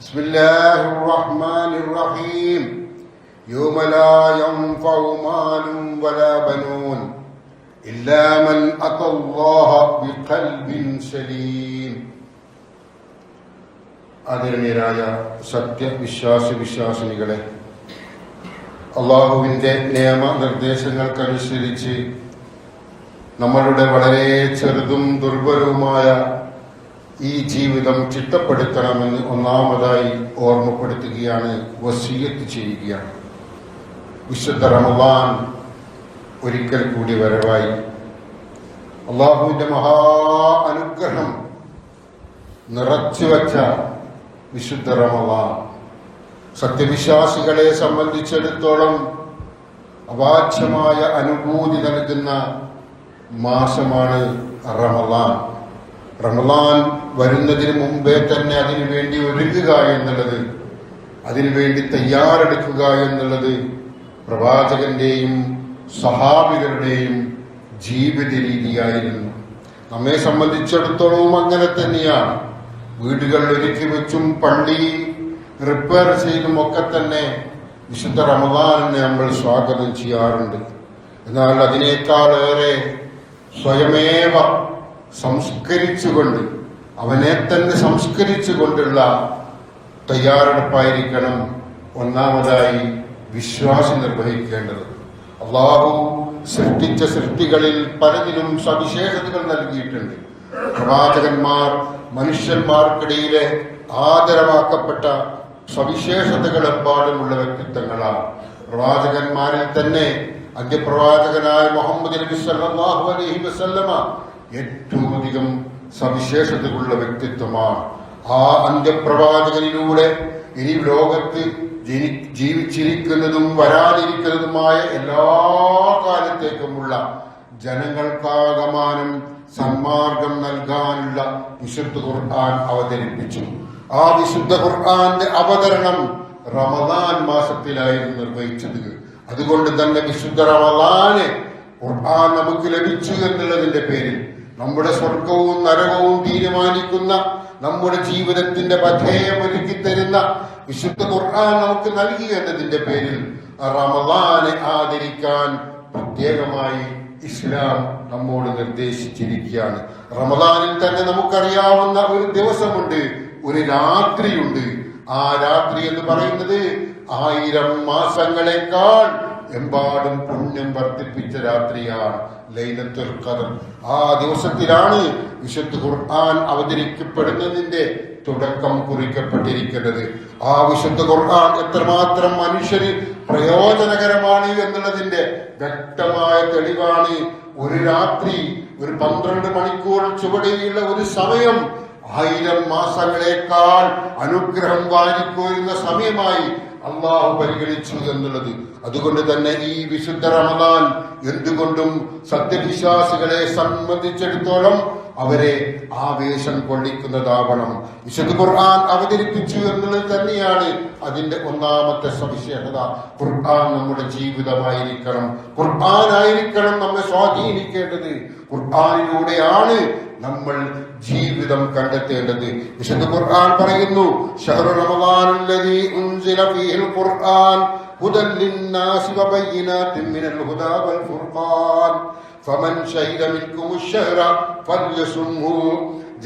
بسم الله الرحمن الرحيم يوم لا ينفع مال ولا بنون إلا من أتى الله بقلب سليم ആദരണീയരായ സത്യവിശ്വാസി വിശ്വാസിനികളെ അള്ളാഹുവിന്റെ നിയമനിർദ്ദേശങ്ങൾക്കനുസരിച്ച് നമ്മളുടെ വളരെ ചെറുതും ദുർബലവുമായ ഈ ജീവിതം ചിട്ടപ്പെടുത്തണമെന്ന് ഒന്നാമതായി ഓർമ്മപ്പെടുത്തുകയാണ് വസീയത്ത് ചെയ്യുകയാണ്. വിശുദ്ധ റമദാൻ ഒരിക്കൽ കൂടി വരവായി. അള്ളാഹുവിന്റെ മഹാ അനുഗ്രഹം നിറച്ചുവച്ച വിശുദ്ധ റമദാൻ. സത്യവിശ്വാസികളെ സംബന്ധിച്ചിടത്തോളം അവാച്യമായ അനുഭൂതി നൽകുന്ന മാസമാണ് റമദാൻ. റമദാൻ വരുന്നതിന് മുമ്പേ തന്നെ അതിനു വേണ്ടി ഒരുങ്ങുക എന്നുള്ളത് അതിനുവേണ്ടി തയ്യാറെടുക്കുക എന്നുള്ളത് പ്രവാചകന്റെയും സഹാബികളുടെയും ജീവിത രീതിയായിരുന്നു. നമ്മെ സംബന്ധിച്ചിടത്തോളവും അങ്ങനെ തന്നെയാണ്. വീടുകൾ ഒരുക്കി വെച്ചും പള്ളി റിപ്പയർ ചെയ്തും ഒക്കെ തന്നെ വിശുദ്ധ റമദാനിനെ നമ്മൾ സ്വാഗതം ചെയ്യാറുണ്ട്. എന്നാൽ അതിനേക്കാളേറെ സ്വയമേവ സംസ്കരിച്ചുകൊണ്ട് അവനെ തന്നെ സംസ്കരിച്ചുകൊണ്ടുള്ള തയ്യാറെടുപ്പായിരിക്കണം ഒന്നാമതായി വിശ്വാസം നിർവഹിക്കേണ്ടത്. അള്ളാഹു സൃഷ്ടിച്ച സൃഷ്ടികളിൽ പലതിനും സവിശേഷതകൾ നൽകിയിട്ടുണ്ട്. പ്രവാചകന്മാർ മനുഷ്യന്മാർക്കിടയിലെ ആദരവാക്കപ്പെട്ട സവിശേഷതകൾ എമ്പാടുമുള്ള വ്യക്തിത്വങ്ങളാണ്. പ്രവാചകന്മാരിൽ തന്നെ അന്ത്യപ്രവാചകനായ മുഹമ്മദ് നബി സല്ലല്ലാഹു അലൈഹി വസല്ലമ ഏറ്റവും അധികം സവിശേഷതകളുള്ള വ്യക്തിത്വമാണ്. ആ അന്ത്യപ്രവാചകനിലൂടെ ഇനി ലോകത്ത് ജനി- ജീവിച്ചിരിക്കുന്നതും വരാതിരിക്കുന്നതുമായ എല്ലാ കാലത്തേക്കുമുള്ള ജനങ്ങൾക്കാകമാനം സന്മാർഗം നൽകാനുള്ള വിശുദ്ധ ഖുർആൻ അവതരിപ്പിച്ചു. ആ വിശുദ്ധ ഖുർആന്റെ അവതരണം റമദാൻ മാസത്തിലായിരുന്നു നിർവഹിച്ചത്. അതുകൊണ്ട് തന്നെ വിശുദ്ധ റമദാന് ഖുർആൻ നമുക്ക് ലഭിച്ചു എന്നുള്ളതിന്റെ പേരിൽ നമ്മുടെ സ്വർഗവും നരകവും തീരുമാനിക്കുന്ന നമ്മുടെ ജീവിതത്തിന്റെ പഥേയം ഒരുക്കി തരുന്ന വിശുദ്ധ ഖുർആൻ നമുക്ക് നൽകി എന്നതിന്റെ പേരിൽ റമദാനെ ആദരിക്കാൻ പ്രത്യേകമായി ഇസ്ലാം നമ്മോട് നിർദ്ദേശിച്ചിരിക്കുകയാണ്. റമദാനിൽ തന്നെ നമുക്കറിയാവുന്ന ഒരു ദിവസമുണ്ട് ഒരു രാത്രിയുണ്ട്. ആ രാത്രി എന്ന് പറയുന്നത് ആയിരം മാസങ്ങളെക്കാൾ എമ്പാടും പുണ്യം വർദ്ധിപ്പിച്ച രാത്രിയാണ്. ലൈലത്തുൽ ഖദർ. ആ ദിവസത്തിലാണ് വിശുദ്ധ ഖുർആൻ അവതരിക്കപ്പെടുന്നതിന്റെ തുടക്കം കുറിക്കപ്പെട്ടിരിക്കുന്നത്. ആ വിശുദ്ധ ഖുർആൻ എത്രമാത്രം മനുഷ്യന് പ്രയോജനകരമാണ് എന്നുള്ളതിന്റെ വ്യക്തമായ തെളിവാണ് ഒരു രാത്രി ഒരു പന്ത്രണ്ട് മണിക്കൂർ ചുവടെയുള്ള ഒരു സമയം ആയിരം മാസങ്ങളെക്കാൾ അനുഗ്രഹം വാരിക്കോരുന്ന സമയമായി അള്ളാഹു പരിഗണിച്ചു എന്നുള്ളത്. അതുകൊണ്ട് തന്നെ ഈ വിശുദ്ധ റമദാൻ എന്തുകൊണ്ടും സത്യവിശ്വാസികളെ സംബന്ധിച്ചിടത്തോളം അവരെ ആവേശം കൊള്ളിക്കുന്നതാവണം. വിശുദ്ധ ഖുർആൻ അവതരിപ്പിച്ചു എന്നുള്ളത് തന്നെയാണ് അതിന്റെ ഒന്നാമത്തെ സവിശേഷത. ഖുർആൻ നമ്മുടെ ജീവിതമായിരിക്കണം. ഖുർആൻ ആയിരിക്കണം നമ്മെ സ്വാധീനിക്കേണ്ടത്. ഖുർആാനിലൂടെയാണ് നമ്മൾ ജീവിതം കണ്ടെത്തേണ്ടത്. വിശുദ്ധ ഖുർആൻ പറയുന്നു ഷഹറു ഉൻസില ഫീഹിൽ ഖുർആൻ ഹുദൻ ലിന്നാസി വബയ്യിനാത്തിൻ മിനൽ ഹുദാ വൽ ഫുർഖാൻ ഫമൻ ഷഹിദ മിൻകും الشهر ഫല്യസുംഹു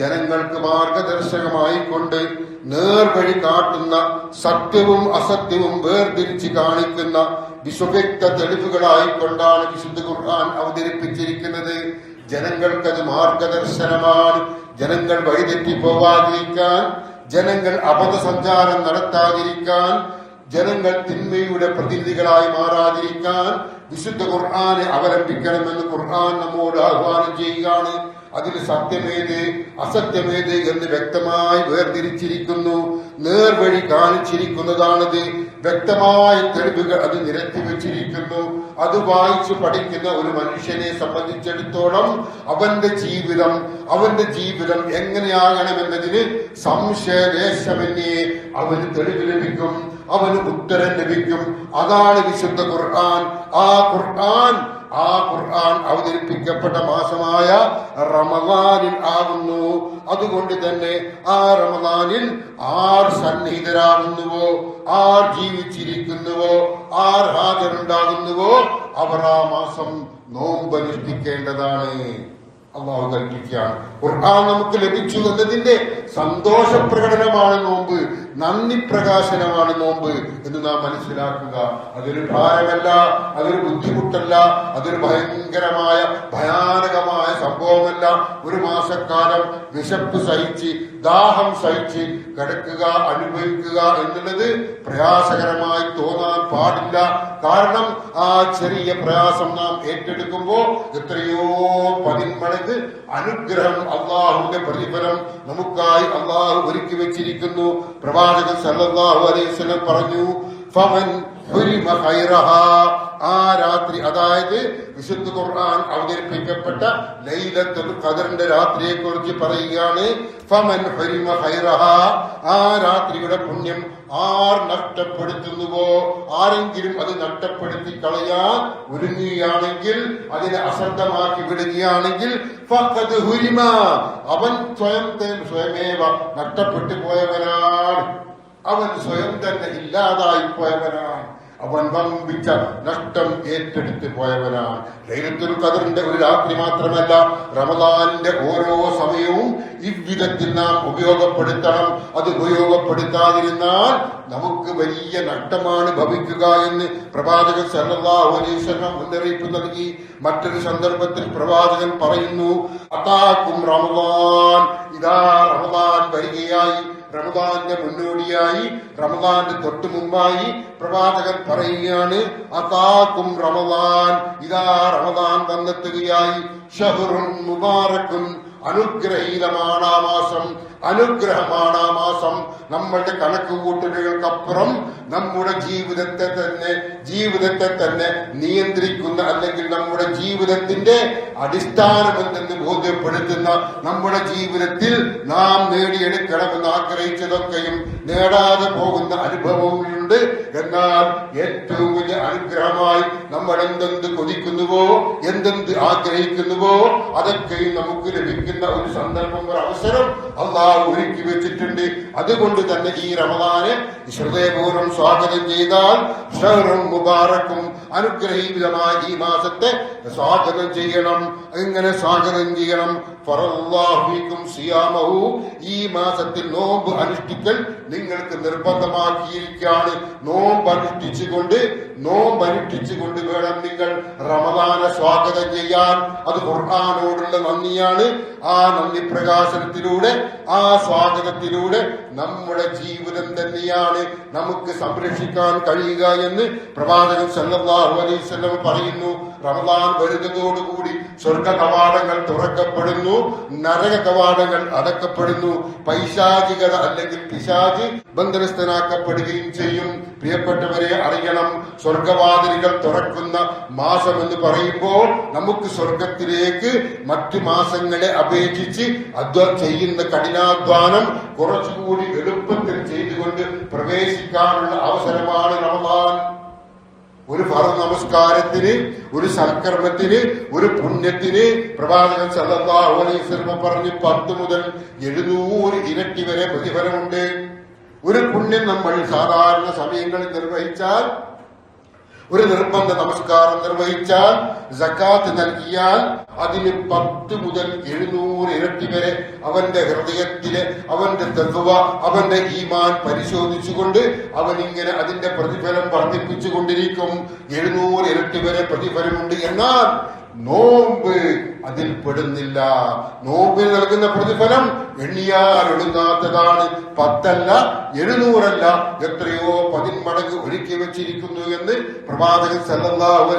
ജനങ്ങൾക്ക് മാർഗദർശകമായി കൊണ്ട് നേർവഴി കാട്ടുന്ന സത്യവും അസത്യവും വേർതിരിച്ച് കാണിക്കുന്ന വിശ്വവ്യക്ത തെളിവുകളായി കൊണ്ടാണ് വിശുദ്ധ ഖുർആൻ അവതരിപ്പിച്ചിരിക്കുന്നത് ജനങ്ങൾക്കത് മാർഗദർശനമാണ് ജനങ്ങൾ വഴിതെറ്റി പോവാതിരിക്കാൻ ജനങ്ങൾ അബദ്ധസഞ്ചാരം നടത്താതിരിക്കാൻ ജനങ്ങൾ തിന്മയുടെ പ്രതിനിധികളായി മാറാതിരിക്കാൻ വിശുദ്ധ ഖുർആനെ അവലംബിക്കണമെന്ന് ഖുർആൻ നമ്മോട് ആഹ്വാനം ചെയ്യുകയാണ്. അതിൽ സത്യമേത് അസത്യമേത് എന്ന് വ്യക്തമായി വേർതിരിച്ചിരിക്കുന്നു. നേർവഴി കാണിച്ചിരിക്കുന്നതാണത്. വ്യക്തമായ തെളിവുകൾ അത് നിരത്തി വെച്ചിരിക്കുന്നു. അത് വായിച്ചു പഠിക്കുന്ന ഒരു മനുഷ്യനെ സംബന്ധിച്ചിടത്തോളം അവന്റെ ജീവിതം അവന്റെ ജീവിതം എങ്ങനെയാകണമെന്നതിന് സംശയലേശമന്യേ അവന് തെളിവ് ലഭിക്കും. അവന് ഉത്തരം ലഭിക്കും. അതാണ് വിശുദ്ധ ഖുർആൻ. ആ ഖുർആൻ ആ ഖുർആൻ അവതരിപ്പിക്കപ്പെട്ട മാസമായ റമദാനിൽ ആകുന്നു. അതുകൊണ്ട് തന്നെ ആ റമദാനിൽ ആർ സന്നിഹിതരാകുന്നുവോ ആർ ജീവിച്ചിരിക്കുന്നുവോ ആർ ഹാജരുണ്ടാകുന്നുവോ അവർ ആ മാസം നോമ്പനുഷ്ഠിക്കേണ്ടതാണ് അള്ളാഹു കൽപ്പിക്കുകയാണ്. ഖുർആൻ നമുക്ക് ലഭിച്ചു എന്നതിന്റെ സന്തോഷ പ്രകടനമാണ് നന്ദി പ്രകാശനമാണ് നോമ്പ് എന്ന് നാം മനസ്സിലാക്കുക. അതൊരു ഭാരമല്ല അതൊരു ബുദ്ധിമുട്ടല്ല അതൊരു ഭയങ്കരമായ ഭയാനകമായ സംഭവമല്ല. ഒരു മാസക്കാലം വിശപ്പ് സഹിച്ച് ദാഹം സഹിച്ച് കിടക്കുക അനുഭവിക്കുക എന്നുള്ളത് പ്രയാസകരമായി തോന്നാൻ പാടില്ല. കാരണം ആ ചെറിയ പ്രയാസം നാം ഏറ്റെടുക്കുമ്പോൾ എത്രയോ പതിന്മടങ്ങ് അനുഗ്രഹം അള്ളാഹുവിന്റെ പ്രതിഫലം നമുക്കായി അള്ളാഹു ഒരുക്കി വെച്ചിരിക്കുന്നു. പ്രവാചകൻ സല്ലാഹു അലൈഹി പറഞ്ഞു ഫമൻ ഹുരിമ ആ രാത്രി അതായത് വിശുദ്ധ ഖുർആൻ അവതരിപ്പിക്കപ്പെട്ട ലൈലത്തുൽ ഖദറിന്റെ രാത്രിയെ കുറിച്ച് പറയുകയാണ്. ഫമൻ ഹരിമ ഹൈറഹ ആ രാത്രിയുടെ പുണ്യം ആർ നഷ്ടപ്പെടുത്തുന്നുവോ? ആരെങ്കിലും അത് നഷ്ടപ്പെടുത്തി കളയാൻ ഒരുങ്ങുകയാണെങ്കിൽ അതിനെ അശ്രദ്ധമാക്കി വിടുകയാണെങ്കിൽ ഹുരിമ. അവൻ സ്വയം സ്വയമേവ നഷ്ടപ്പെട്ടു പോയവനാണ്. അവൻ സ്വയം തന്നെ ഇല്ലാതായി പോയവനാണ് അവൻ വമ്പിച്ച നഷ്ടം ഏറ്റെടുത്ത് പോയവനാണ്. ലൈലത്തുൽ ഖദറിന്റെ ഒരു രാത്രി മാത്രമല്ല റമദാനിന്റെ ഓരോ സമയവും ഇவ்விധത്തിൽ നാം ഉപയോഗപ്പെടുത്തണം. അത് ഉപയോഗപ്പെടുത്താതിരുന്നാൽ നമുക്ക് വലിയ നഷ്ടമാണ് ഭവിക്കുക എന്ന് പ്രവാചകൻ സല്ലല്ലാഹു അലൈഹി വസല്ലം മുന്നറിയിപ്പ് നൽകി. മറ്റൊരു സന്ദർഭത്തിൽ പ്രവാചകൻ പറയുന്നു അതാക്കും റമദാൻ ഇതാ റമദാൻ വരികയായി റമദാന്റെ മുന്നോടിയായി റമദാന്റെ തൊട്ടു മുമ്പായി പ്രവാചകൻ പറയുകയാണ് അതാക്കും റമദാൻ ഇതാ റമദാൻ വന്നെത്തുകയായി ഷഹറുൻ മുബാറക്കുൻ അനുഗ്രഹീതമാണ് ആ മാസം അനുഗ്രഹമാണ് ആ മാസം. നമ്മളുടെ കണക്ക് കൂട്ടലുകൾക്കപ്പുറം നമ്മുടെ ജീവിതത്തെ തന്നെ ജീവിതത്തെ തന്നെ നിയന്ത്രിക്കുന്ന അല്ലെങ്കിൽ നമ്മുടെ ജീവിതത്തിന്റെ അടിസ്ഥാനമെന്തെന്ന് ബോധ്യപ്പെടുത്തുന്ന നമ്മുടെ ജീവിതത്തിൽ നാം നേടിയെടുക്കണമെന്ന് ആഗ്രഹിച്ചതൊക്കെയും നേടാതെ പോകുന്ന അനുഭവങ്ങളുണ്ട്. എന്നാൽ ഏറ്റവും വലിയ അനുഗ്രഹമായി നമ്മൾ എന്തെന്ത് കൊതിക്കുന്നുവോ എന്തെന്ത് ആഗ്രഹിക്കുന്നുവോ അതൊക്കെയും നമുക്ക് ലഭിക്കുന്ന ഒരു സന്ദർഭം ഒരു അവസരം അള്ളാഹ് ഒരുക്കി വെച്ചിട്ടുണ്ട്. അതുകൊണ്ട് തന്നെ ഈ റമദാനെ ഹൃദയപൂർവം സ്വാഗതം ചെയ്താൽ മുബാറക്കും അനുഗ്രഹീതമായ ഈ മാസത്തെ സ്വാഗതം ചെയ്യണം. എങ്ങനെ സ്വാഗതം ചെയ്യണം? ഈ മാസത്തിൽ നോമ്പ് അനുഷ്ഠിക്കൽ നിങ്ങൾക്ക് നിർബന്ധമാക്കിയിരിക്കുകയാണ്. നോമ്പ് അനുഷ്ഠിച്ചുകൊണ്ട് നോമ്പ് അനുഷ്ഠിച്ചുകൊണ്ട് വേണം നിങ്ങൾ റമദാന സ്വാഗതം ചെയ്യാൻ. അത് ഖുർആാനോടുള്ള നന്ദിയാണ്. ആ നന്ദി പ്രകാശനത്തിലൂടെ ആ സ്വാഗതത്തിലൂടെ നമ്മുടെ ജീവിതം തന്നെയാണ് നമുക്ക് സംരക്ഷിക്കാൻ കഴിയുക എന്ന് പ്രവാചകൻ സല്ലല്ലാഹു അലൈഹി പറയുന്നു. റമദാൻ വരുന്നതോടുകൂടി സ്വർഗ കവാടങ്ങൾ തുറക്കപ്പെടുന്നു നരക കവാടങ്ങൾ അടക്കപ്പെടുന്നു. പൈശാചികത അല്ലെങ്കിൽ പിശാചി ബന്ധനസ്ഥനാക്കപ്പെടുകയും ചെയ്യും. പ്രിയപ്പെട്ടവരെ അറിയണം സ്വർഗവാതിലുകൾ തുറക്കുന്ന മാസം എന്ന് പറയുമ്പോൾ നമുക്ക് സ്വർഗത്തിലേക്ക് മറ്റു മാസങ്ങളെ അപേക്ഷിച്ച് അധ്വാ ചെയ്യുന്ന കഠിനാധ്വാനം കുറച്ചുകൂടി എളുപ്പത്തിൽ ചെയ്തുകൊണ്ട് പ്രവേശിക്കാനുള്ള അവസരമാണ് റമദാൻ. ഒരു ഫറ നമസ്കാരത്തിന് ഒരു സൽക്കർമ്മത്തിന് ഒരു പുണ്യത്തിന് പ്രവാചകൻ സല്ലല്ലാഹു അലൈഹി പറഞ്ഞു പത്ത് മുതൽ എഴുന്നൂറ് ഇരട്ടി വരെ പ്രതിഫലമുണ്ട്. ഒരു പുണ്യം നമ്മൾ സാധാരണ സമയങ്ങളിൽ നിർവഹിച്ചാൽ ഒരു നിർബന്ധ നമസ്കാരം നിർവഹിച്ചാൽ ജക്കാത്ത് നൽകിയാൽ അതിന് പത്ത് മുതൽ എഴുന്നൂറ് ഇരട്ടി വരെ അവന്റെ ഹൃദയത്തിലെ അവന്റെ തെവ അവന്റെ ഈമാൻ പരിശോധിച്ചുകൊണ്ട് അവൻ ഇങ്ങനെ അതിന്റെ പ്രതിഫലം വർദ്ധിപ്പിച്ചുകൊണ്ടിരിക്കും. എഴുന്നൂറ് ഇരട്ടി വരെ പ്രതിഫലമുണ്ട് എന്നാൽ നോമ്പ് അതിൽ പെടുന്നില്ല നോമ്പിന് നൽകുന്ന പ്രതിഫലം എണ്ണിയാൽ എഴുതാത്തതാണ് പത്തല്ല എഴുന്നൂറല്ല എത്രയോ പതിന്മടങ്ങ് ഒരുക്കി വെച്ചിരിക്കുന്നു എന്ന് പ്രവാചകൻ സല്ലല്ലാഹു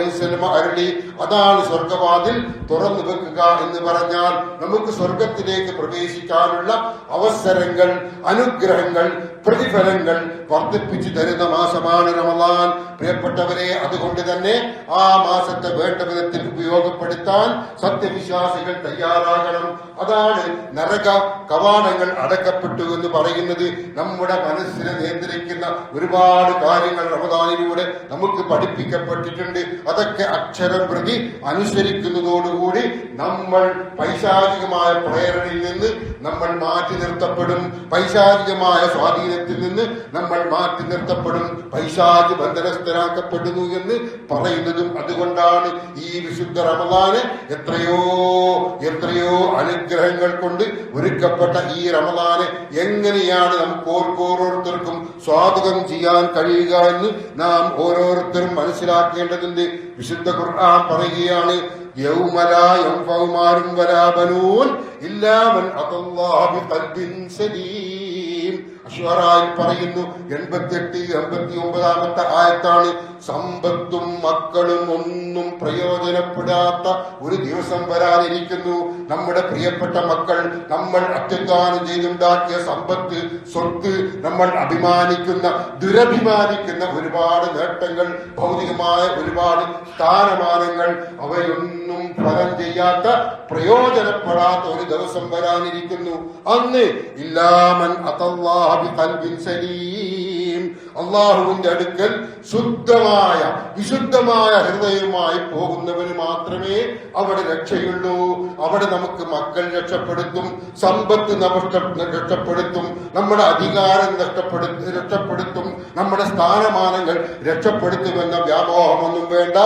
അരുളി. അതാണ് സ്വർഗവാതിൽ തുറന്നു വെക്കുക എന്ന് പറഞ്ഞാൽ നമുക്ക് സ്വർഗത്തിലേക്ക് പ്രവേശിക്കാനുള്ള അവസരങ്ങൾ അനുഗ്രഹങ്ങൾ പ്രതിഫലങ്ങൾ വർദ്ധിപ്പിച്ചു തരുന്ന മാസമാണ് റമദാൻ. പ്രിയപ്പെട്ടവരെ അതുകൊണ്ട് തന്നെ ആ മാസത്തെ വേണ്ട വിധത്തിൽ ഉപയോഗപ്പെടുത്താൻ സത്യം സത്യവിശ്വാസികൾ തയ്യാറാകണം. അതാണ് നരക കവാടങ്ങൾ അടക്കപ്പെട്ടു എന്ന് പറയുന്നത്. നമ്മുടെ മനസ്സിനെ നിയന്ത്രിക്കുന്ന ഒരുപാട് കാര്യങ്ങൾ റമദാനിലൂടെ നമുക്ക് പഠിപ്പിക്കപ്പെട്ടിട്ടുണ്ട്. അതൊക്കെ അക്ഷരം പ്രതി അനുസരിക്കുന്നതോടുകൂടി നമ്മൾ പൈശാചികമായ പ്രേരണയിൽ നിന്ന് നമ്മൾ മാറ്റി നിർത്തപ്പെടും. പൈശാചികമായ സ്വാധീനത്തിൽ നിന്ന് നമ്മൾ മാറ്റി നിർത്തപ്പെടും. പൈശാചി ബന്ധനസ്ഥരാക്കപ്പെടുന്നു എന്ന് പറയുന്നതും അതുകൊണ്ടാണ് ഈ വിശുദ്ധ റമദാന് എത്രയോ എത്രയോ എത്രയോ അനുഗ്രഹങ്ങൾ കൊണ്ട് ഒരുക്കപ്പെട്ട ഈ റമദാന് എങ്ങനെയാണ് നമുക്ക് ഓരോരുത്തർക്കും സ്വാഗതം ചെയ്യാൻ കഴിയുക എന്ന് നാം ഓരോരുത്തരും മനസ്സിലാക്കേണ്ടതുണ്ട്. വിശുദ്ധ ഖുർആൻ പറയുകയാണ് യൗമലായും ഇല്ലാമൻ അതല്ലാഹു കൽബിൻ സലീം ഷുവറായി പറയുന്നു. എൺപത്തെട്ട് എൺപത്തി ഒമ്പതാമത്തെ ആയത്താണ്. സമ്പത്തും മക്കളും ഒന്നും പ്രയോജനപ്പെടാത്ത ഒരു ദിവസം വരാതിരിക്കുന്നു നമ്മുടെ പ്രിയപ്പെട്ട മക്കൾ നമ്മൾ അത്യധ്വാനം ചെയ്തുണ്ടാക്കിയ സമ്പത്ത് സ്വത്ത് നമ്മൾ അഭിമാനിക്കുന്ന ദുരഭിമാനിക്കുന്ന ഒരുപാട് നേട്ടങ്ങൾ ഭൗതികമായ ഒരുപാട് സ്ഥാനമാനങ്ങൾ അവയൊന്നും ഫലം ചെയ്യാത്ത പ്രയോജനപ്പെടാത്ത ഒരു ദിവസം വരാനിരിക്കുന്നു. അന്ന് ഇല്ലാമൻ അതല്ലാഹി ബിഖൽബിൻ സലീം. അള്ളാഹുവിന്റെ അടുക്കൽ ശുദ്ധമായ വിശുദ്ധമായ ഹൃദയവുമായി പോകുന്നവന് മാത്രമേ അവിടെ രക്ഷയുള്ളൂ. അവിടെ നമുക്ക് മക്കൾ രക്ഷപ്പെടുത്തും സമ്പത്ത് രക്ഷപ്പെടുത്തും നമ്മുടെ അധികാരം നഷ്ടപ്പെടുത്തി രക്ഷപ്പെടുത്തും നമ്മുടെ സ്ഥാനമാനങ്ങൾ രക്ഷപ്പെടുത്തുമെന്ന വ്യാമോഹമൊന്നും വേണ്ട.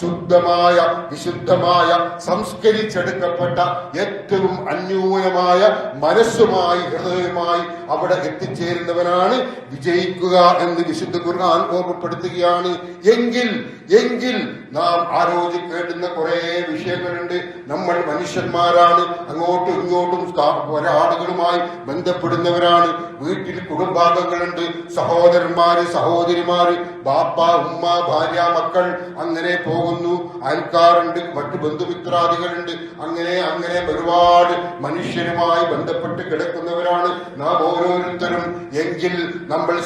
ശുദ്ധമായ വിശുദ്ധമായ സംസ്കരിച്ചെടുക്കപ്പെട്ട ഏറ്റവും അന്യൂനമായ മനസ്സുമായി ഹൃദയമായി അവിടെ എത്തിച്ചേരുന്നവനാണ് വിജയിക്കുക എന്ന് വിശുദ്ധ ഖുർആൻ ഓർമ്മപ്പെടുത്തുകയാണ്. എങ്കിൽ എങ്കിൽ നാം ആലോചിക്കേണ്ടുന്ന കുറെ വിഷയങ്ങളുണ്ട്. നമ്മൾ മനുഷ്യന്മാരാണ്. അങ്ങോട്ടും ഇങ്ങോട്ടും ഒരാളുകളുമായി ബന്ധപ്പെടുന്നവരാണ്. വീട്ടിൽ കുടുംബാംഗങ്ങളുണ്ട്. സഹോദരന്മാര് സഹോദരിമാര് ബാപ്പ ഉമ്മ ഭാര്യ മക്കൾ അങ്ങനെ പോകുന്നു. അയൽക്കാരുണ്ട് മറ്റു ബന്ധുമിത്രാദികളുണ്ട്. അങ്ങനെ അങ്ങനെ ഒരുപാട് മനുഷ്യരുമായി ബന്ധപ്പെട്ട് കിടക്കുന്നവരാണ് നാം ഓരോരുത്തരും. എങ്കിൽ നമ്മൾ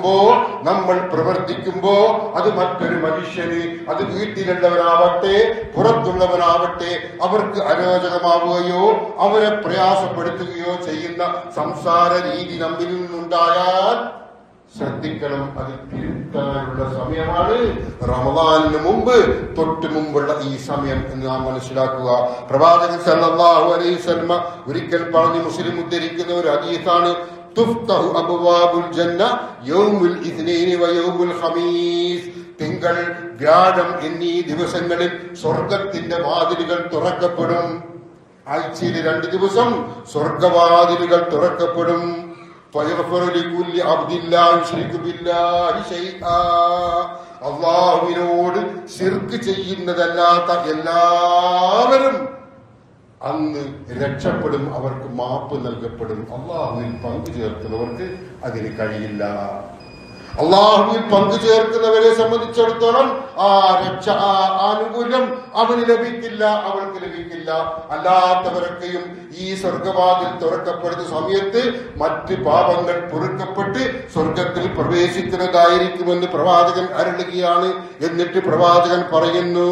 സംസാരിക്കുമ്പോ നമ്മൾ പ്രവർത്തിക്കുമ്പോ അത് മറ്റൊരു മനുഷ്യന് അത് വീട്ടിലുള്ളവരാവട്ടെ പുറത്തുള്ളവരാവട്ടെ അവർക്ക് അരോചകമാവുകയോ അവരെ പ്രയാസപ്പെടുത്തുകയോ ചെയ്യുന്ന സംസാര രീതി നമ്മിൽ നിന്നുണ്ടായാൽ ശ്രദ്ധിക്കണം അത് തിരുത്താനുള്ള സമയമാണ്. റമദാനിന് മുമ്പ് തൊട്ട് മുമ്പുള്ള ഈ സമയം എന്ന് നാം മനസ്സിലാക്കുക. പ്രവാചകൻ സല്ലല്ലാഹു അലൈഹി സൽമ ഒരിക്കൽ പറഞ്ഞു മുസ്ലിം ഉദ്ധരിക്കുന്ന ഒരു ഹദീസാണ് തുഫ്തഹു അബ്വാബുൽ ജന്ന യൗമുൽ ഇസ്നൈനി വ യൗമുൽ ഖമീസ്. തിങ്കൾ വ്യാഴം എന്നീ ദിവസങ്ങളിൽ സ്വർഗത്തിന്റെ വാതിലുകൾ തുറക്കപ്പെടും. ആഴ്ചയിൽ രണ്ട് ദിവസം സ്വർഗവാതിലുകൾ തുറക്കപ്പെടും. അള്ളാഹുവിനോട് ശിർക്ക് ചെയ്യുന്നതല്ലാത്ത എല്ലാവരും അന്ന് രക്ഷപ്പെടും അവർക്ക് മാപ്പ് നൽകപ്പെടും. അള്ളാഹുവിൽ പങ്കു ചേർക്കുന്നവർക്ക് അതിന് കഴിയില്ല. അള്ളാഹുവിൽ പങ്കു ചേർക്കുന്നവരെ സംബന്ധിച്ചിടത്തോളം ആ രക്ഷ ആ ആനുകൂല്യം അവന് ലഭിക്കില്ല അവൾക്ക് ലഭിക്കില്ല. അല്ലാത്തവരൊക്കെയും ഈ സ്വർഗവാതിൽ തുറക്കപ്പെടുന്ന സമയത്ത് മറ്റ് പാപങ്ങൾ പൊറുക്കപ്പെട്ട് സ്വർഗത്തിൽ പ്രവേശിക്കുന്നതായിരിക്കുമെന്ന് പ്രവാചകൻ അരുളുകയാണ്. എന്നിട്ട് പ്രവാചകൻ പറയുന്നു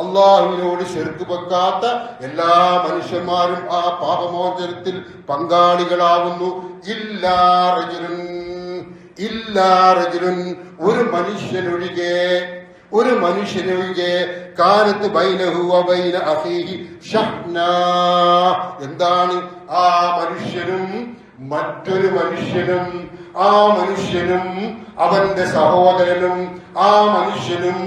അള്ളാഹുവിനോട് ശെർക്ക് വെക്കാത്ത എല്ലാ മനുഷ്യന്മാരും ആ പാപമോചനത്തിൽ പങ്കാളികളാവുന്നു. ഒരു മനുഷ്യനൊഴികെ ഒരു മനുഷ്യനൊഴികെ കാലത്ത് എന്താണ് ആ മനുഷ്യനും മറ്റൊരു മനുഷ്യനും ആ മനുഷ്യനും അവന്റെ സഹോദരനും ആ മനുഷ്യനും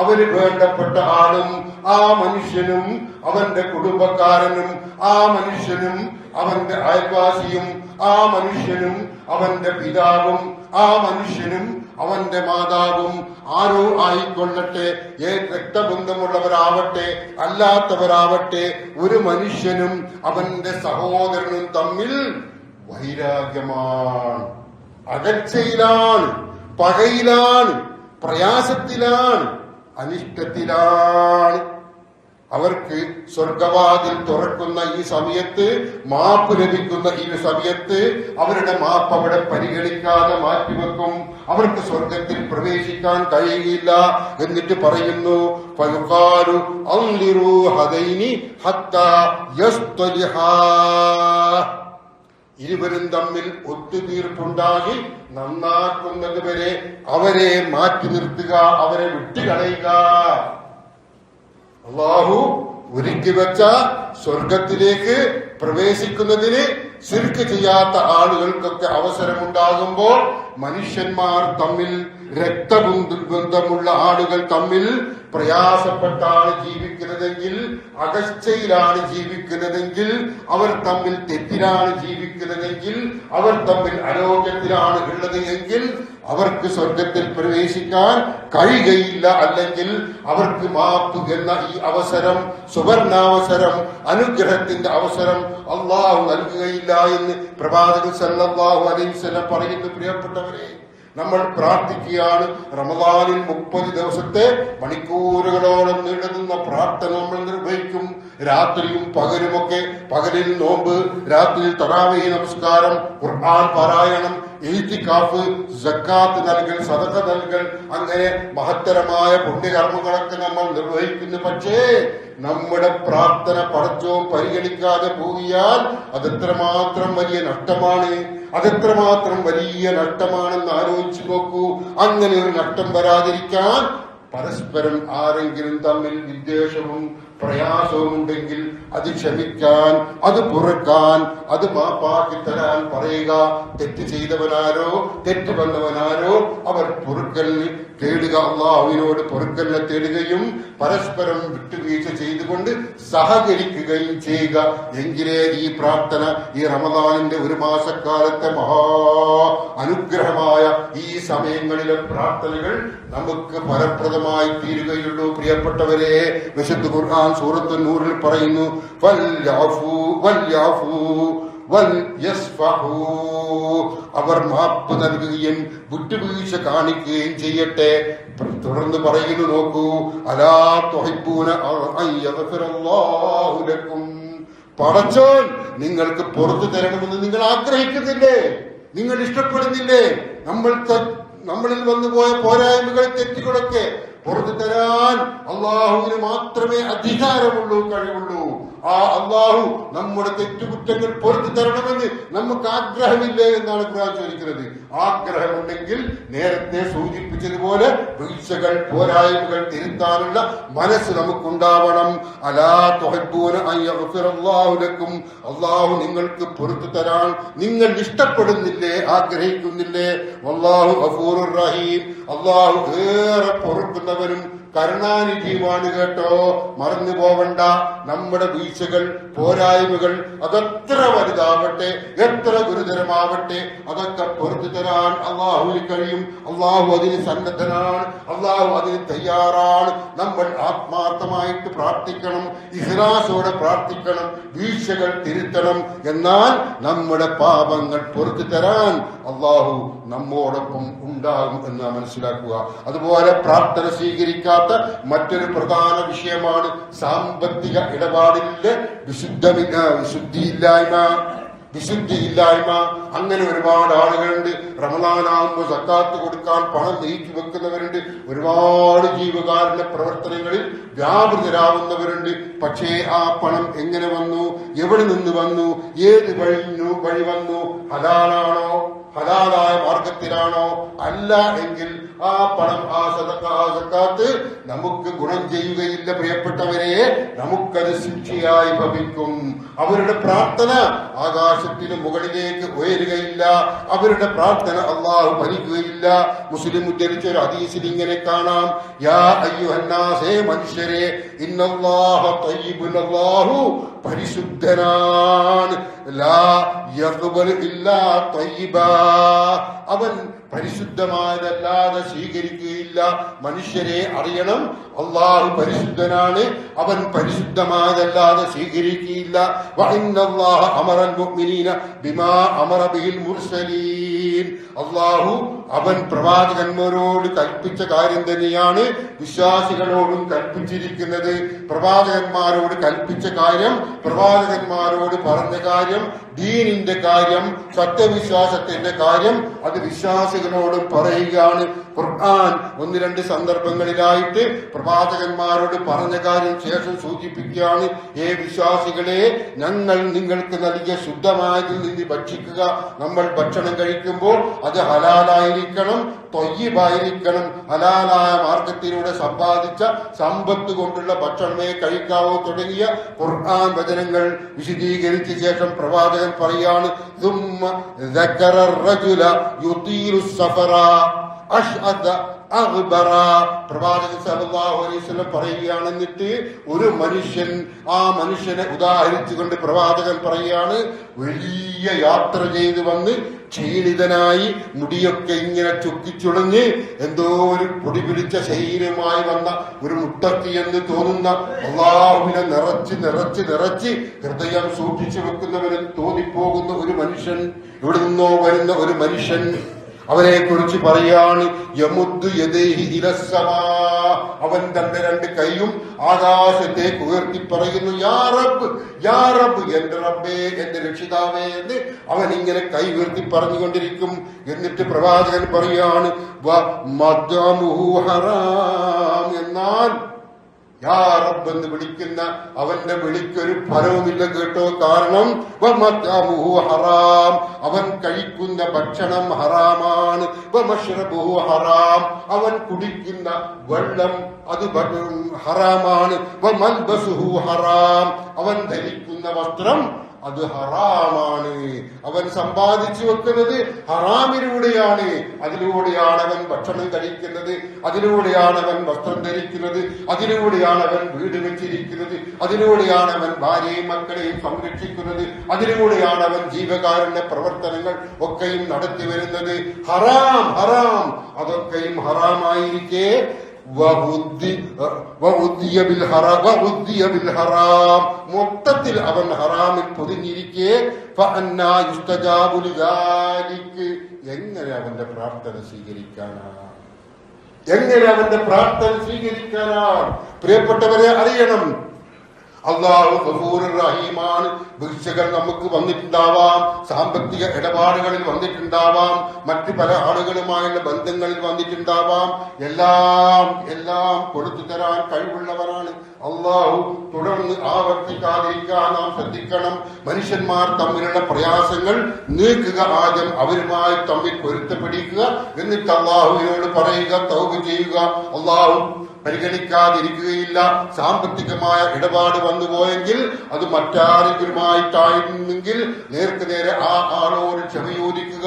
അവന് വേണ്ടപ്പെട്ട ആളും ആ മനുഷ്യനും അവന്റെ കുടുംബക്കാരനും ആ മനുഷ്യനും അവന്റെ അയൽവാസിയും ആ മനുഷ്യനും അവന്റെ പിതാവും ആ മനുഷ്യനും അവന്റെ മാതാവും ആരോ ആയിക്കൊള്ളട്ടെ ഏ രക്തബന്ധമുള്ളവരാവട്ടെ അല്ലാത്തവരാവട്ടെ ഒരു മനുഷ്യനും അവന്റെ സഹോദരനും തമ്മിൽ വൈരാഗ്യമാണ്. അകൽച്ചയിലാണ് പകയിലാണ് പ്രയാസത്തിലാണ് അനിഷ്ടത്തിലാണ്. അവർക്ക് സ്വർഗവാതിൽ തുറക്കുന്ന ഈ സമയത്ത് മാപ്പ് ലഭിക്കുന്ന ഈ സമയത്ത് അവരുടെ മാപ്പ് അവിടെ പരിഗണിക്കാതെ മാറ്റിവെക്കും. അവർക്ക് സ്വർഗത്തിൽ പ്രവേശിക്കാൻ കഴിയില്ല എന്നിട്ട് പറയുന്നു ഹദൈനി ഹത്താ ഇരുവരും തമ്മിൽ ഒത്തുതീർപ്പുണ്ടാകി നന്നാക്കുന്നത് വരെ അവരെ മാറ്റി നിർത്തുക അവരെ വിട്ടുകളയുക. അള്ളാഹു ഒരുക്കി വെച്ച സ്വർഗത്തിലേക്ക് പ്രവേശിക്കുന്നതിന് ചുരുക്ക് ചെയ്യാത്ത ആളുകൾക്കൊക്കെ അവസരമുണ്ടാകുമ്പോൾ മനുഷ്യന്മാർ തമ്മിൽ രക്തബന്ധമുള്ള ആളുകൾ തമ്മിൽ പ്രയാസപ്പെട്ടാണ് ജീവിക്കുന്നതെങ്കിൽ അകശ്ചയിലാണ് ജീവിക്കുന്നതെങ്കിൽ അവർ തമ്മിൽ തെറ്റിലാണ് ജീവിക്കുന്നതെങ്കിൽ അവർ തമ്മിൽ അരോഗ്യത്തിലാണ് ഉള്ളത് എങ്കിൽ അവർക്ക് സ്വർഗത്തിൽ പ്രവേശിക്കാൻ കഴിയുകയില്ല അല്ലെങ്കിൽ അവർക്ക് മാപ്പ് എന്ന ഈ അവസരം സുവർണാവസരം അനുഗ്രഹത്തിന്റെ അവസരം അള്ളാഹു നൽകുകയില്ല എന്ന് പ്രവാചകൻ സല്ലാഹു അലൈഹി പറയുന്നു. പ്രിയപ്പെട്ടവരെ നമ്മൾ പ്രാർത്ഥിക്കുകയാണ്. റമദാനിൽ മുപ്പത് ദിവസത്തെ മണിക്കൂറുകളോളം നീണ്ടുനിന്ന പ്രാർത്ഥന നമ്മൾ നിർവഹിക്കും. രാത്രിയും പകലുമൊക്കെ പകലിൽ നോമ്പ് രാത്രിയിൽ തറാവഹി നമസ്കാരം ഖുർആൻ പാരായണം എഴുത്തിക്കാഫ് ജക്കാത്ത് നൽകൽ സദക നൽകൽ അങ്ങനെ മഹത്തരമായ പുണ്യകർമ്മങ്ങളൊക്കെ നമ്മൾ നിർവഹിക്കുന്നു. പക്ഷേ നമ്മുടെ പ്രാർത്ഥന പടച്ചവും പരിഗണിക്കാതെ പോകിയാൽ അതെത്രമാത്രം വലിയ നഷ്ടമാണ്. അതെത്രമാത്രം വലിയ നഷ്ടമാണെന്ന് ആലോചിച്ചു നോക്കൂ. അങ്ങനെ ഒരു നഷ്ടം വരാതിരിക്കാൻ പരസ്പരം ആരെങ്കിലും തമ്മിൽ വിദ്വേഷവും പ്രയാസവും ഉണ്ടെങ്കിൽ അത് ക്ഷമിക്കാൻ അത് പുറക്കാൻ അത് മാപ്പാക്കി തരാൻ പറയുക. തെറ്റ് ചെയ്തവനാരോ തെറ്റ് വന്നവനാരോ അവർ പൊറുക്കലിന് തേടുക. അള്ളാഹുവിനോട് പൊറുക്കലിനെ തേടുകയും പരസ്പരം വിട്ടുവീഴ്ച ചെയ്തുകൊണ്ട് സഹകരിക്കുകയും ചെയ്യുക. എങ്കിലേ ഈ പ്രാർത്ഥന ഈ റമദാനിന്റെ ഒരു മാസക്കാലത്തെ മഹാ അനുഗ്രഹമായ ഈ സമയങ്ങളിലെ പ്രാർത്ഥനകൾ നമുക്ക് ഫലപ്രദമായി തീരുകയുള്ളൂ. പ്രിയപ്പെട്ടവരെ വിശുദ്ധ ഖുർആൻ സൂറത്ത് നൂറിൽ പറയുന്നു. അവർ മാപ്പ് നൽകുകയും വിട്ടുവീഴ്ച കാണിക്കുകയും ചെയ്യട്ടെ. തുടർന്ന് പറയുന്നു നോക്കൂ അലാ ലക്കും. പടച്ചോൻ നിങ്ങൾക്ക് പുറത്തു തരണമെന്ന് നിങ്ങൾ ആഗ്രഹിക്കുന്നില്ലേ? നിങ്ങൾ ഇഷ്ടപ്പെടുന്നില്ലേ? നമ്മൾ നമ്മളിൽ വന്നുപോയ പോരായ്മകൾ തെറ്റുകളൊക്കെ പുറത്തു തരാൻ അള്ളാഹുവിന് മാത്രമേ അധികാരമുള്ളൂ കഴിവുള്ളൂ. ആ അള്ളാഹു നമ്മുടെ തെറ്റുകുറ്റങ്ങൾ പൊറുത്തു തരണമെന്ന് നമുക്ക് ആഗ്രഹമില്ല എന്നാണ് ഖുർആൻ ചോദിക്കുന്നത്. ആഗ്രഹമുണ്ടെങ്കിൽ നേരത്തെ സൂചിപ്പിച്ചതുപോലെ വീഴ്ചകൾ പോരായ്മകൾ തിരുത്താനുള്ള മനസ്സ് നമുക്കുണ്ടാവണം. അലാ യഗ്ഫിറല്ലാഹു ലക്കും. അള്ളാഹു നിങ്ങൾക്ക് പൊറത്തു തരാൻ നിങ്ങൾ ഇഷ്ടപ്പെടുന്നില്ലേ ആഗ്രഹിക്കുന്നില്ലേ? ഗഫൂറുർ റഹീം. അള്ളാഹു ഏറെ പൊറുക്കുന്നവരും കരുണാനിധിയുമാണ് കേട്ടോ മറന്നു പോവണ്ട നമ്മുടെ വീഴ്ചകൾ പോരായ്മകൾ അതത്ര വലുതാവട്ടെ എത്ര ഗുരുതരമാവട്ടെ അതൊക്കെ പുറത്തു തരാൻ അള്ളാഹുവിന് കഴിയും. അള്ളാഹു അതിന് സന്നദ്ധനാണ് അള്ളാഹു അതിന് തയ്യാറാണ്. നമ്മൾ ആത്മാർത്ഥമായിട്ട് പ്രാർത്ഥിക്കണം ഇഹ്ലാസോടെ പ്രാർത്ഥിക്കണം വീഴ്ചകൾ തിരുത്തണം. എന്നാൽ നമ്മുടെ പാപങ്ങൾ പുറത്തു തരാൻ അള്ളാഹു നമ്മോടൊപ്പം ഉണ്ടാകും എന്ന് മനസ്സിലാക്കുക. അതുപോലെ പ്രാർത്ഥന സ്വീകരിക്കാത്ത മറ്റൊരു പ്രധാന വിഷയമാണ് സാമ്പത്തിക ഇടപാടിലെ വിശുദ്ധമില്ല വിശുദ്ധിയില്ലായ്മ വിശുദ്ധിയില്ലായ്മ. അങ്ങനെ ഒരുപാട് ആളുകളുണ്ട്. റമദാനാകുമ്പോൾ സക്കാത്ത് കൊടുക്കാൻ പണം നീക്കി വെക്കുന്നവരുണ്ട്. ഒരുപാട് ജീവകാരുടെ പ്രവർത്തനങ്ങളിൽ വ്യാപൃതരാവുന്നവരുണ്ട് പക്ഷേ ആ പണം എങ്ങനെ വന്നു? എവിടെ നിന്ന് വന്നു? ഏത് വഴി വഴി വന്നു? ഹലാലാണോ ഹലാലായ മാർഗത്തിലാണോ? അല്ല എങ്കിൽ ആ പണം ആ സദക്ക ആ സക്കാത്ത് നമുക്ക് ഗുണം ചെയ്യുകയില്ല പ്രിയപ്പെട്ടവരെ. നമുക്കത് ശിക്ഷയായി ഭവിക്കും. അവരുടെ പ്രാർത്ഥന ആകാശത്തിന് മുകളിലേക്ക് ഉയരുകയില്ല. അവരുടെ പ്രാർത്ഥന അള്ളാഹു ഭരിക്കുകയില്ല മുസ്ലിം ഉദ്ധരിച്ച ഒരു ഹദീസിൽ ഇങ്ങനെ കാണാം. യാ അയ്യുഹന്നാസേ മനുഷ്യരെ ഇന്നല്ലാഹു പരിശുദ്ധനാണ്. അവൻ പരിശുദ്ധമായതല്ലാതെ സ്വീകരിക്കുകയില്ല. മനുഷ്യരെ അറിയണം അള്ളാഹു പരിശുദ്ധനാണ്. അവൻ പരിശുദ്ധമായതല്ലാതെ സ്വീകരിക്കുകയില്ല. അമറൻ ബിമാ അമറ ബിഹിൽ മുർസലീൻ. മുർസലീൻ അള്ളാഹു അവൻ പ്രവാചകന്മാരോട് കൽപ്പിച്ച കാര്യം തന്നെയാണ് വിശ്വാസികളോടും കൽപ്പിച്ചിരിക്കുന്നത്. പ്രവാചകന്മാരോട് കൽപ്പിച്ച കാര്യം പ്രവാചകന്മാരോട് പറഞ്ഞ കാര്യം ദീനിന്റെ കാര്യം സത്യവിശ്വാസത്തിന്റെ കാര്യം അത് വിശ്വാസികളോട് പറയുകയാണ്. ഖുർആൻ ഒന്ന് രണ്ട് സന്ദർഭങ്ങളിലായിട്ട് പ്രവാചകന്മാരോട് പറഞ്ഞ കാര്യം ശേഷം സൂചിപ്പിക്കുകയാണ്. ഏ വിശ്വാസികളെ ഞങ്ങൾ നിങ്ങൾക്ക് നൽകിയ ശുദ്ധമായതിൽ നിന്ന് ഭക്ഷിക്കുക. നമ്മൾ ഭക്ഷണം കഴിക്കുമ്പോൾ അത് ഹലാലായിരിക്കണം തൊയ്യബായിരിക്കണം. ഹലാലായ മാർഗത്തിലൂടെ സമ്പാദിച്ച സമ്പത്ത് കൊണ്ടുള്ള ഭക്ഷണമേ കഴിക്കാവൂ തുടങ്ങിയ ഖുർആൻ വചനങ്ങൾ വിശദീകരിച്ച ശേഷം പ്രവാചകൻ പറയാണ് പ്രവാചകൻ സലല്ലാഹു പറയുകയാണ് എന്നിട്ട് ഒരു മനുഷ്യൻ ആ മനുഷ്യനെ ഉദാഹരിച്ചുകൊണ്ട് പ്രവാചകൻ പറയുകയാണ് വലിയ യാത്ര ചെയ്ത് വന്ന് ക്ഷീണിതനായി മുടിയൊക്കെ ഇങ്ങനെ ചുക്കിച്ചുളഞ്ഞ് എന്തോ ഒരു പൊടി പിടിച്ച ശരീരമായി വന്ന ഒരു മുട്ടത്തി എന്ന് തോന്നുന്ന അള്ളാഹുവിനെ നിറച്ച് നിറച്ച് നിറച്ച് ഹൃദയം സൂക്ഷിച്ചു വെക്കുന്നവരും തോന്നിപ്പോകുന്ന ഒരു മനുഷ്യൻ ഇവിടെ നിന്നോ വരുന്ന ഒരു മനുഷ്യൻ അവനെ കുറിച്ച് പറയാണ്. അവൻ തന്റെ രണ്ട് കൈയും ആകാശത്തേക്ക് ഉയർത്തി പറയുന്നു യാ റബ്ബ് എന്റെ റബ്ബേ എന്റെ രക്ഷിതാവേ എന്ന് അവൻ ഇങ്ങനെ കൈ ഉയർത്തി പറഞ്ഞുകൊണ്ടിരിക്കും എന്നിട്ട് പ്രവാചകൻ പറയാണ് എന്നാൽ റബ്ബ് എന്ന് വിളിക്കുന്ന അവന്റെ വിളിക്കൊരു ഫലവുമില്ല കേട്ടോ. കാരണം ഹറാം. അവൻ കഴിക്കുന്ന ഭക്ഷണം ഹറാമാണ്. ഹറാം. അവൻ കുടിക്കുന്ന വെള്ളം അത് ഹറാമാണ്. ഹറാം. അവൻ ധരിക്കുന്ന വസ്ത്രം അത് ഹറാമാണ്. അവൻ സമ്പാദിച്ചു വെക്കുന്നത് ഹറാമിലൂടെയാണ്. അതിലൂടെയാണ് അവൻ ഭക്ഷണം കഴിക്കുന്നത്. അതിലൂടെയാണ് അവൻ വസ്ത്രം ധരിക്കുന്നത്. അതിലൂടെയാണ് അവൻ വീട് വെച്ചിരിക്കുന്നത്. അതിലൂടെയാണ് അവൻ ഭാര്യയും മക്കളെയും സംരക്ഷിക്കുന്നത്. അതിലൂടെയാണ് അവൻ ജീവകാരുണ്യ പ്രവർത്തനങ്ങൾ ഒക്കെയും നടത്തി വരുന്നത്. ഹറാം ഹറാം. അതൊക്കെയും ഹറാമായിരിക്കെ. മൊത്തത്തിൽ അവൻ ഹറാമിൽ പൊതിഞ്ഞിരിക്കെ. എങ്ങനെ അവന്റെ പ്രാർത്ഥന സ്വീകരിക്കാനാണ്? എങ്ങനെ അവന്റെ പ്രാർത്ഥന സ്വീകരിക്കാനാണ്? പ്രിയപ്പെട്ടവരെ അറിയണം. അള്ളാഹു റഹീമാണ് ഭിക്ഷകൾ നമുക്ക് വന്നിട്ടുണ്ടാവാം. സാമ്പത്തിക ഇടപാടുകളിൽ വന്നിട്ടുണ്ടാവാം. മറ്റ് പല ആളുകളുമായുള്ള ബന്ധങ്ങളിൽ വന്നിട്ടുണ്ടാവാം. എല്ലാം എല്ലാം കൊടുത്തു തരാൻ കഴിവുള്ളവരാണ്. അള്ളാഹു തുടർന്ന് ആവർത്തിക്കാതിരിക്കാൻ നാം ശ്രദ്ധിക്കണം. മനുഷ്യന്മാർ തമ്മിലുള്ള പ്രയാസങ്ങൾ നീക്കുക ആദ്യം അവരുമായി തമ്മിൽ പൊരുത്തപ്പെടിക്കുക. എന്നിട്ട് അള്ളാഹുവിനോട് പറയുക തൗബ ചെയ്യുക. അള്ളാഹു പരിഗണിക്കാതിരിക്കുകയില്ല. സാമ്പത്തികമായ ഇടപാട് വന്നുപോയെങ്കിൽ അത് മറ്റാരെങ്കിലുമായിട്ടായിരുന്നെങ്കിൽ നേർക്ക് നേരെ ആ ആളോട് ക്ഷമ ചോദിക്കുക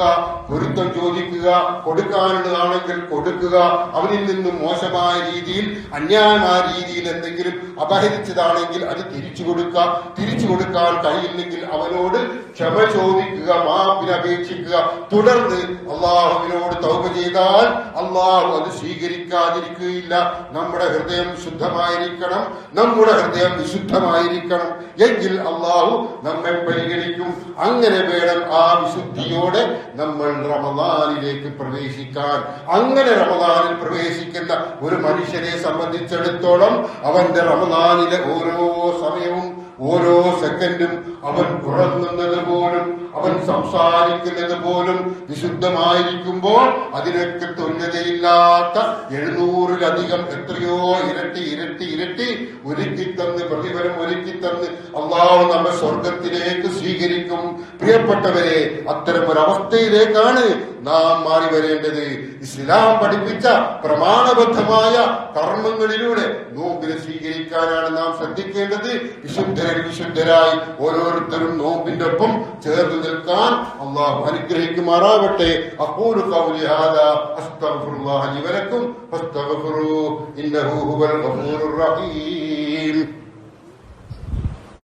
പൊരുത്തം ചോദിക്കുക കൊടുക്കാനുള്ളതാണെങ്കിൽ കൊടുക്കുക. അവനിൽ നിന്നും മോശമായ രീതിയിൽ അന്യായമായ രീതിയിൽ എന്തെങ്കിലും അപഹരിച്ചതാണെങ്കിൽ അത് തിരിച്ചു കൊടുക്കുക. തിരിച്ചു കൊടുക്കാൻ കഴിയില്ലെങ്കിൽ അവനോട് ക്ഷമ ചോദിക്കുക മാപ്പിന് അപേക്ഷിക്കുക. തുടർന്ന് അള്ളാഹുവിനോട് തൗബ ചെയ്താൽ അള്ളാഹു അത് സ്വീകരിക്കാതിരിക്കുകയില്ല. നമ്മുടെ ഹൃദയം ശുദ്ധമായിരിക്കണം. നമ്മുടെ ഹൃദയം വിശുദ്ധമായിരിക്കണം. എങ്കിൽ അള്ളാഹു നമ്മെ പരിഗണിക്കും. അങ്ങനെ വേണം ആ വിശുദ്ധിയോടെ നമ്മൾ റമദാനിലേക്ക് പ്രവേശിക്കാൻ. അങ്ങനെ റമദാനിൽ പ്രവേശിക്കുന്ന ഒരു മനുഷ്യനെ സംബന്ധിച്ചിടത്തോളം അവന്റെ റമദാനിലെ ഓരോ സമയവും ഓരോ സെക്കൻഡും അവൻ ഉറങ്ങുന്നത് പോലും അവൻ സംസാരിക്കുന്നത് പോലും വിശുദ്ധമായിരിക്കുമ്പോൾ അതിനൊക്കെ തുല്യതയില്ലാത്ത എഴുന്നൂറിലധികം എത്രയോ ഇരട്ടി ഇരട്ടി ഇരട്ടി ഒരുക്കി തന്ന് പ്രതിഫലം ഒരുക്കി തന്ന് അള്ളാഹു നമ്മെ സ്വർഗത്തിലേക്ക് സ്വീകരിക്കും. പ്രിയപ്പെട്ടവരെ അത്തരം ഒരു അവസ്ഥയിലേക്കാണ് നാം മാറി വരേണ്ടത്. ഇസ്ലാം പഠിപ്പിച്ച പ്രമാണബദ്ധമായ കർമ്മങ്ങളിലൂടെ നോമ്പിനെ സ്വീകരിക്കാനാണ് നാം ശ്രദ്ധിക്കേണ്ടത്. വിശുദ്ധരിൽ വിശുദ്ധരായി ഓരോരുത്തരും നോമ്പിന്റെ ഒപ്പം ചേർന്ന് നിൽക്കാൻ അള്ളാഹു അനുഗ്രഹിക്കുമാറാവട്ടെ അഖൂലു ഖൗലി ഹാദാ അസ്തഗ്ഫിറുല്ലാഹി വലക്കും ഫസ്തഗ്ഫിറൂ ഇന്നഹു ഹുവൽ ഗഫൂറുർ റഹീം.